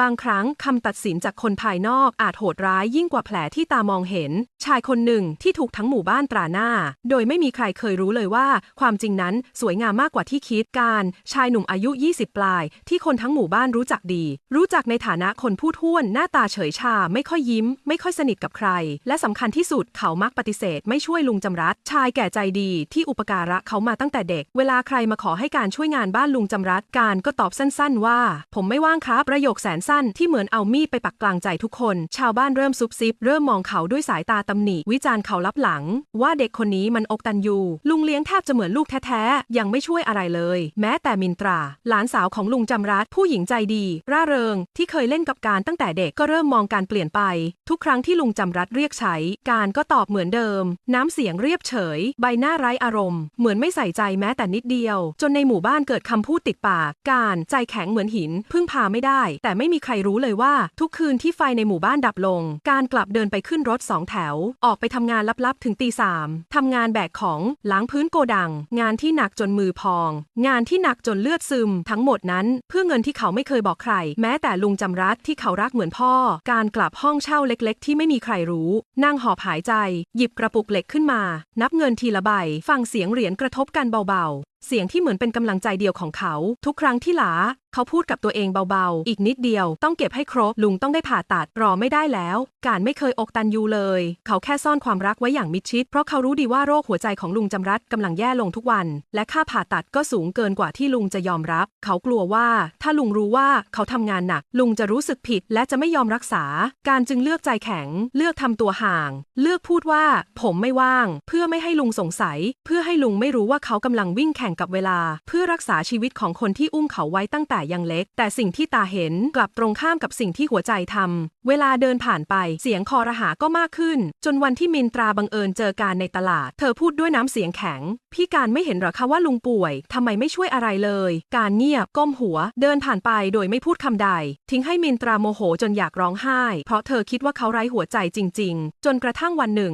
บางครั้งคำตัดสินจากคนภายนอกอาจโหดร้ายยิ่งกว่าแผลที่ตามองเห็น ชายคนหนึ่งที่ถูกทั้งหมู่บ้านตราหน้า โดยไม่มีใครเคยรู้เลยว่า ความจริงนั้นสวยงามมากกว่าที่คิดการ ชายหนุ่มอายุ 20 ปลาย ที่คนทั้งหมู่บ้านรู้จักดี รู้จักในฐานะคนพูดท้วน หน้าตาเฉยชาไม่ค่อยยิ้ม ไม่ค่อยสนิทกับใคร และสำคัญที่สุดเขามักปฏิเสธ ไม่ช่วยลุงจำรัดชายแก่ใจดีที่อุปการะเขามาตั้งแต่เด็ก เวลาใครมาขอให้การช่วยงานบ้านลุงจำรัดการก็ตอบสั้น ๆ ว่า ผมไม่ว่างครับประโยคแสนสั้นที่เหมือนเอามีดไปปักกลางใจทุกคน ชาวบ้านเริ่มซุบซิบ เริ่มมองเขาด้วยสายตาตำหนิ วิจารณ์เขาลับหลัง ว่าเด็กคนนี้มันอกตันยูลุงเลี้ยงแทบจะเหมือนลูกแท้ๆ ยังไม่ช่วยอะไรเลย แม้แต่มินตรา หลานสาวของลุงจำรัดผู้หญิงใจดี ร่าเริง ที่เคยเล่นกับการตั้งแต่เด็กก็เริ่มมองการเปลี่ยนไป ทุกครั้งที่ลุงจำรัดเรียกใช้ การก็ตอบเหมือนเดิม น้ำเสียงเรียบเฉย ใบหน้าไร้อารมณ์ เหมือนไม่ใส่ใจแม้แต่นิดเดียว จนในหมู่บ้านเกิดคำพูดติดปาก การใจแข็งเหมือนหินพึ่งพาไม่ได้ แต่ไม่มีใครรู้เลยว่า ทุกคืนที่ไฟในหมู่บ้านดับลง การกลับเดินไปขึ้นรถสองแถว ออกไปทำงานลับๆ ถึงตีสามทำงานแบกของล้างพื้นโกดัง งานที่หนักจนมือพอง งานที่หนักจนเลือดซึม ทั้งหมดนั้น เพื่อเงินที่เขาไม่เคยบอกใคร แม้แต่ลุงจำรัดที่เขารักเหมือนพ่อ การกลับห้องเช่าเล็ก ๆ ที่ไม่มีใครรู้นั่งหอบหายใจ หยิบกระปุกเหล็กขึ้นมา นับเงินทีละใบ ฟังเสียงเหรียญกระทบกันเบาๆ เสียงที่เหมือนเป็นกำลังใจเดียวของเขา ทุกครั้งที่หลา เขาพูดกับตัวเองเบาๆ อีกนิดเดียว ต้องเก็บให้ครบ ลุงต้องได้ผ่าตัดรอไม่ได้แล้ว การไม่เคยอกตันยูเลย เขาแค่ซ่อนความรักไว้อย่างมิดชิด เพราะเขารู้ดีว่าโรคหัวใจของลุงจำรัดกำลังแย่ลงทุกวัน และค่าผ่าตัดก็สูงเกินกว่าที่ลุงจะยอมรับ เขากลัวว่า ถ้าลุงรู้ว่าเขาทำงานหนัก ลุงจะรู้สึกผิด และจะไม่ยอมรักษา การจึงเลือกใจแข็ง เลือกทำตัวห่าง เลือกพูดว่า ผมไม่ว่าง เพื่อไม่ให้ลุงสงสัย เพื่อให้ลุงไม่รู้ว่าเขากำลังวิ่งแข่งกับเวลา เพื่อรักษาชีวิตของคนที่อุ้มเขาไว้ตั้งแต่ยังเล็ก แต่สิ่งที่ตาเห็นกลับตรงข้ามกับสิ่งที่หัวใจทำเวลาเดินผ่านไปเสียงคอรหาก็มากขึ้น จนวันที่มินตราบังเอิญเจอการในตลาด เธอพูดด้วยน้ำเสียงแข็ง พี่การไม่เห็นหรอคะว่าลุงป่วยทำไมไม่ช่วยอะไรเลย การเงียบก้มหัว เดินผ่านไปโดยไม่พูดคำใด ทิ้งให้มินตราโมโหจนอยากร้องไห้ เพราะเธอคิดว่าเขาไร้หัวใจจริง ๆ จนกระทั่งวันหนึ่ง